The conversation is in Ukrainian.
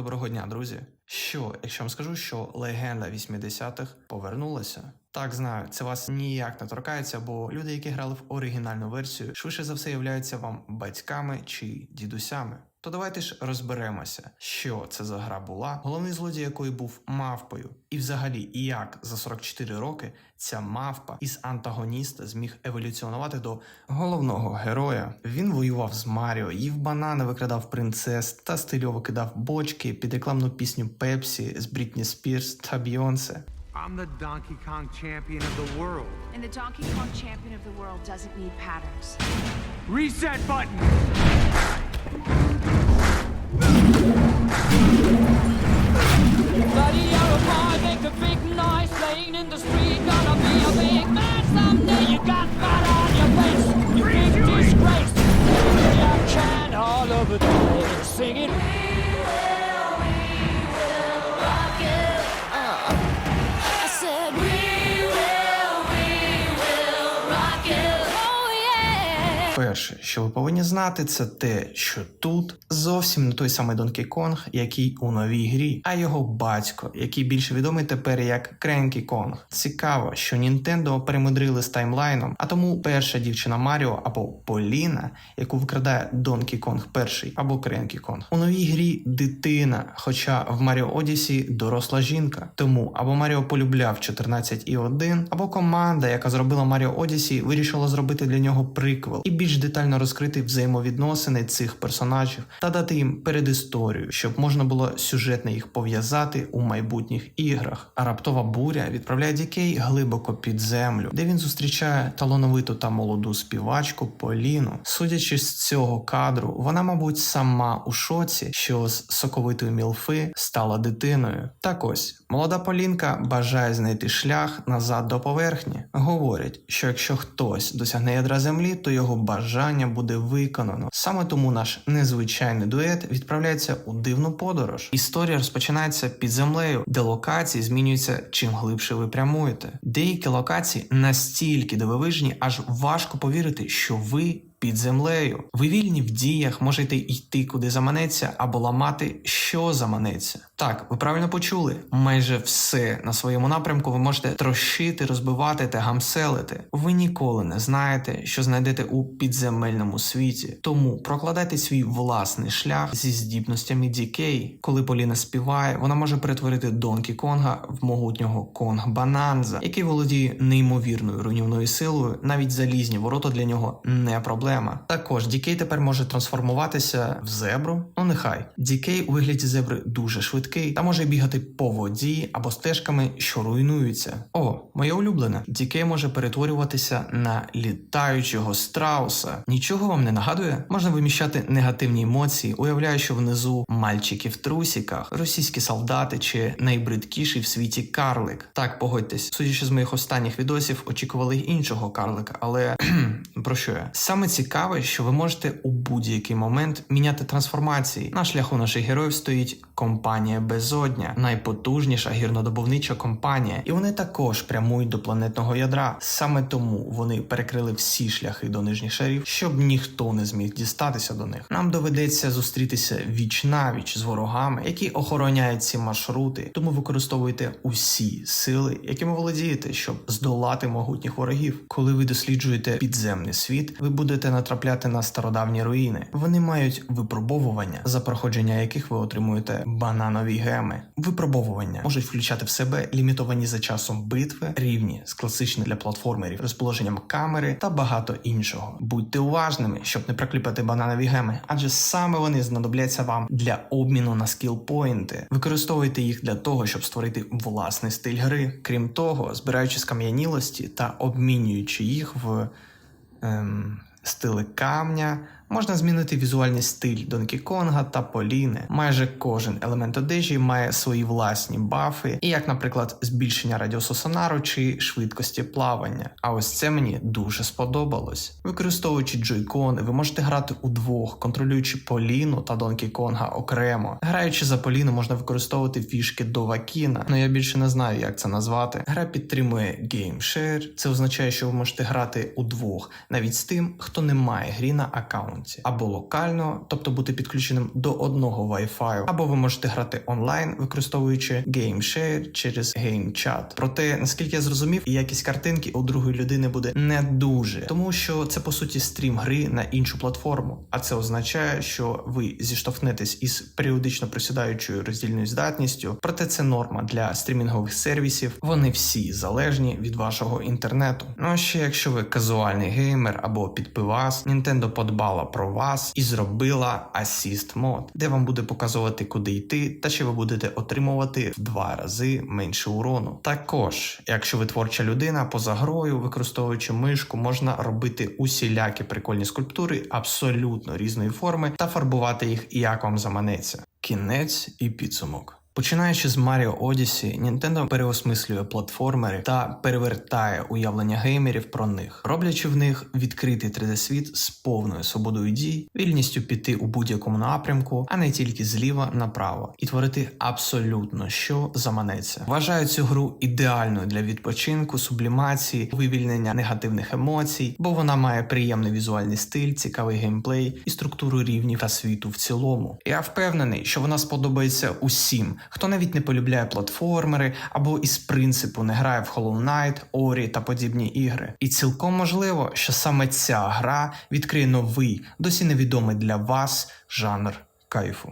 Доброго дня, друзі. Що, якщо вам скажу, що легенда 80-х повернулася? Так, знаю, це вас ніяк не торкається, бо люди, які грали в оригінальну версію, швидше за все являються вам батьками чи дідусями. То давайте ж розберемося, що це за гра була, головний злодій якої був мавпою, і взагалі, як за 44 роки ця мавпа із антагоніста зміг еволюціонувати до головного героя. Він воював з Маріо, їв банани, викрадав принцес та стильово кидав бочки під рекламну пісню Пепсі з Брітні Спірс та Бійонсе. I'm the Donkey Kong champion of the world. And the Donkey Kong champion of the world doesn't need patterns. Reset button! Bloody Arab, I think the Перше, що ви повинні знати, це те, що тут зовсім не той самий Донкі Конг, який у новій грі, а його батько, який більше відомий тепер як Кренкі Конг. Цікаво, що Нінтендо перемудрили з таймлайном, а тому перша дівчина Маріо або Поліна, яку викрадає Донкі Конг перший або Кренкі Конг. У новій грі дитина, хоча в Маріо Одісі доросла жінка. Тому або Маріо полюбляв 14 і 1, або команда, яка зробила Маріо Одісі, вирішила зробити для нього приквел і більш детально розкрити взаємовідносини цих персонажів та дати їм передісторію, щоб можна було сюжетно їх пов'язати у майбутніх іграх. А раптова буря відправляє Дікей глибоко під землю, де він зустрічає талановиту та молоду співачку Поліну. Судячи з цього кадру, вона, мабуть, сама у шоці, що з соковитої мілфи стала дитиною. Так ось молода Полінка бажає знайти шлях назад до поверхні. Говорять, що якщо хтось досягне ядра землі, то його бажання буде виконано. Саме тому наш незвичайний дует відправляється у дивну подорож. Історія розпочинається під землею, де локації змінюються чим глибше ви прямуєте. Деякі локації настільки дивовижні, аж важко повірити, що ви. Під землею. Ви вільні в діях, можете йти куди заманеться або ламати, що заманеться. Так, ви правильно почули. Майже все на своєму напрямку ви можете трощити, розбивати та гамселити. Ви ніколи не знаєте, що знайдете у підземельному світі. Тому прокладайте свій власний шлях зі здібностями DK. Коли Поліна співає, вона може перетворити Донкі Конга в могутнього Конг Бананза, який володіє неймовірною руйнівною силою. Навіть залізні ворота для нього не проблема. Також DK тепер може трансформуватися в зебру. Ну нехай DK у вигляді зебри дуже швидкий та може бігати по воді або стежками, що руйнуються. О, моє улюблене. DK може перетворюватися на літаючого страуса. Нічого вам не нагадує? Можна виміщати негативні емоції, уявляю, що внизу мальчики в трусіках, російські солдати чи найбридкіший в світі карлик. Так, погодьтесь, судячи з моїх останніх відосів, очікували й іншого карлика, але про що я? Саме цікаве, що ви можете у будь-який момент міняти трансформації. На шляху наших героїв стоїть компанія Безодня, найпотужніша гірнодобувнича компанія, і вони також прямують до планетного ядра. Саме тому вони перекрили всі шляхи до нижніх шарів, щоб ніхто не зміг дістатися до них. Нам доведеться зустрітися віч навіч з ворогами, які охороняють ці маршрути. Тому використовуйте усі сили, якими володієте, щоб здолати могутніх ворогів. Коли ви досліджуєте підземний світ, ви будете натрапляти на стародавні руїни. Вони мають випробовування, за проходження яких ви отримуєте бананові геми. Випробовування можуть включати в себе лімітовані за часом битви, рівні з класичними для платформерів, розположенням камери та багато іншого. Будьте уважними, щоб не прокліпати бананові геми, адже саме вони знадобляться вам для обміну на скілпоінти. Використовуйте їх для того, щоб створити власний стиль гри. Крім того, збираючи скам'янілості та обмінюючи їх в ем, стили камня. Можна змінити візуальний стиль Донкі Конга та Поліни. Майже кожен елемент одежі має свої власні бафи, і як, наприклад, збільшення радіусу сонару чи швидкості плавання. А ось це мені дуже сподобалось. Використовуючи джойкони, ви можете грати удвох, контролюючи Поліну та Донкі Конга окремо. Граючи за Поліну, можна використовувати фішки Довакіна, але я більше не знаю, як це назвати. Гра підтримує GameShare. Це означає, що ви можете грати удвох, навіть з тим, хто не має грі на аккаунті. Колонці, або локально, тобто бути підключеним до одного Wi-Fi, або ви можете грати онлайн, використовуючи GameShare через GameChat. Проте, наскільки я зрозумів, якість картинки у другої людини буде не дуже, тому що це по суті стрім гри на іншу платформу. А це означає, що ви зіштовхнетесь із періодично просідаючою роздільною здатністю. Проте це норма для стрімінгових сервісів. Вони всі залежні від вашого інтернету. Ну а ще якщо ви казуальний геймер або підпивас, Nintendo подбала про вас і зробила Assist мод, де вам буде показувати, куди йти, та ще ви будете отримувати в два рази менше урону. Також, якщо ви творча людина, поза грою, використовуючи мишку, можна робити усілякі прикольні скульптури абсолютно різної форми та фарбувати їх як вам заманеться. Кінець і підсумок. Починаючи з Mario Odyssey, Nintendo переосмислює платформери та перевертає уявлення геймерів про них, роблячи в них відкритий 3D-світ з повною свободою дій, вільністю піти у будь-якому напрямку, а не тільки зліва направо, і творити абсолютно що заманеться. Вважаю цю гру ідеальною для відпочинку, сублімації, вивільнення негативних емоцій, бо вона має приємний візуальний стиль, цікавий геймплей і структуру рівнів та світу в цілому. Я впевнений, що вона сподобається усім, хто навіть не полюбляє платформери або із принципу не грає в Hollow Knight, Ori та подібні ігри. І цілком можливо, що саме ця гра відкриє новий, досі невідомий для вас жанр кайфу.